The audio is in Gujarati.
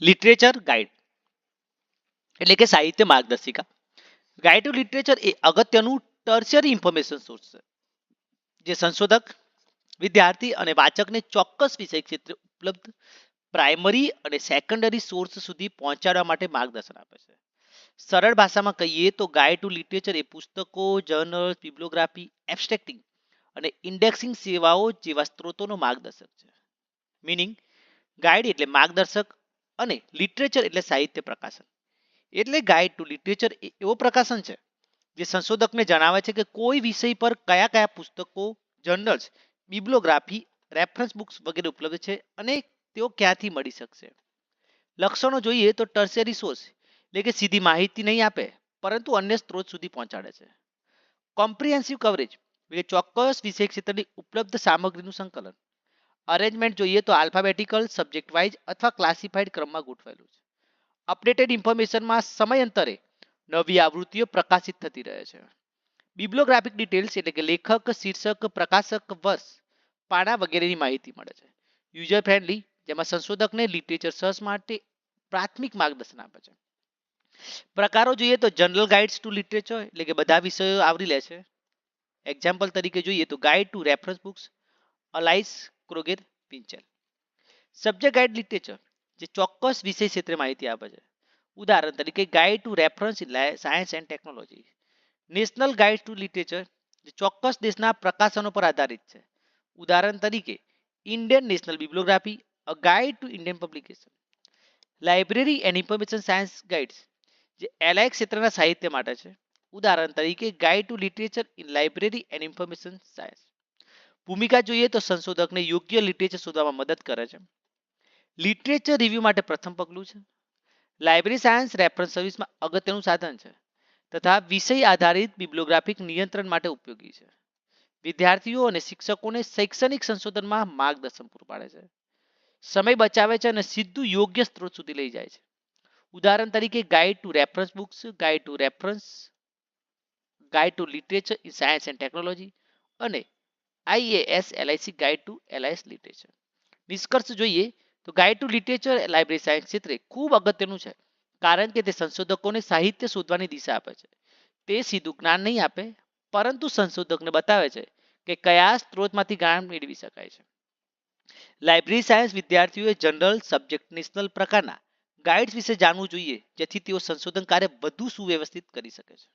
લિટરેચર ગાઈડ એટલે કે સાહિત્ય માર્ગદર્શિકા. ગાઈડ ટુ લિટરેચર એ અગત્યનું ટર્શિયરી ઇન્ફોર્મેશન સોર્સ છે. જે સંશોધક, વિદ્યાર્થી અને વાચકને ચોક્કસ વિષય ક્ષેત્રે ઉપલબ્ધ પ્રાઇમરી અને સેકન્ડરી સોર્સ સુધી પહોંચાડવા માટે માર્ગદર્શન આપે છે. સરળ ભાષામાં કહીએ તો ગાઈડ ટુ લિટરેચર એ પુસ્તકો જર્નલ બિબ્લોગ્રાફી એબસ્ટ્રેક્ટિંગ અને ઇન્ડેક્સિંગ સેવાઓ જેવા સ્ત્રોતોનો માર્ગદર્શક છે. મિનિંગ ગાઈડ એટલે માર્ગદર્શક અને લિટરેચર એટલે સાહિત્ય પ્રકાશન. એટલે ગાઈડ ટુ લિટરેચર એવો પ્રકાશન છે, જે સંશોધકને જણાવે છે કે કોઈ વિષય પર કયા કયા પુસ્તકો જર્નલ્સ બિબ્લોગ્રાફી રેફરન્સ બુક્સ વગેરે ઉપલબ્ધ છે અને તેઓ ક્યાંથી મળી શકશે. લક્ષણો જોઈએ તો ટર્સેરી સોર્સ એટલે કે સીધી માહિતી નહીં આપે, પરંતુ અન્ય સ્ત્રોત સુધી પહોંચાડે છે. કોમ્પ્રિહેન્સિવ કવરેજ એટલે ચોક્કસ વિષય ક્ષેત્રની ઉપલબ્ધ સામગ્રીનું સંકલન. અરેન્જમેન્ટ જોઈએ તો આલ્ફાબેટિકલ સબ્જેક્ટ વાઇઝ અથવા ક્લાસિફાઈડ ક્રમમાં ગોઠવાયેલું છે. અપડેટેડ ઇન્ફોર્મેશનમાં સમયાંતરે નવી આવૃત્તિઓ પ્રકાશિત થતી રહે છે. બિબ્લોગ્રાફિક ડિટેલ્સ એટલે કે લેખક, શીર્ષક, પ્રકાશક, વર્ષ, પાના વગેરેની માહિતી મળે છે. યુઝર ફ્રેન્ડલી જેમાં સંશોધકને લિટરેચર સર્ચ માટે પ્રાથમિક માર્ગદર્શન આપે છે. પ્રકારો જોઈએ તો જનરલ ગાઈડ્સ ટુ લિટરેચર એટલે કે બધા વિષયો આવરી લે છે. એક્ઝામ્પલ તરીકે જોઈએ તો guide to reference books Alice Kroeger પિંચલ. Subject guide literature જે ચોક્કસ વિષય ક્ષેત્રે માહિતી આપે છે. ઉદાહરણ તરીકે guide to reference in science and technology national guide to literature જે ચોક્કસ દેશના પ્રકાશનો પર આધારિત છે. ઉદાહરણ તરીકે Indian national bibliography a guide to Indian publication library and information science guides જે એલાય ક્ષેત્રના સાહિત્ય માટે છે. ઉદાહરણ તરીકે guide to literature in library and information science ભૂમિકા જોઈએ તો સંશોધકને યોગ્ય લિટરેચર શોધવામાં મદદ કરે છે. લિટરેચર રિવ્યૂ માટે પ્રથમ પગલું છે. લાઇબ્રેરી સાયન્સ રેફરન્સ સર્વિસમાં અગત્યનું સાધન છે તથા વિષય આધારિત બિબ્લોગ્રાફિક નિયંત્રણ માટે ઉપયોગી છે. વિદ્યાર્થીઓ અને શિક્ષકોને શૈક્ષણિક સંશોધનમાં માર્ગદર્શન પૂરું પાડે છે. સમય બચાવે છે અને સીધું યોગ્ય સ્ત્રોત સુધી લઈ જાય છે. ઉદાહરણ તરીકે guide to reference books guide to reference guide to literature in science and technology અને IAS LIC guide to LIS literature નિષ્કર્ષ જોઈએ તો guide to literature library science ક્ષેત્રે ખૂબ અગત્યનું છે, કારણ કે તે સંશોધકોને સાહિત્ય શોધવાની દિશા આપે છે. તે સીધું જ્ઞાન નહીં આપે, પરંતુ સંશોધકને બતાવે છે કે કયા સ્ત્રોતમાંથી જ્ઞાન મેળવી શકાય છે. લાઇબ્રેરી સાયન્સ વિદ્યાર્થીઓએ જનરલ સબ્જેક્ટ નેશનલ પ્રકારના ગાઈડ્સ વિશે જાણવું જોઈએ, જેથી તેઓ સંશોધન કાર્ય વધુ સુવ્યવસ્થિત કરી શકે છે.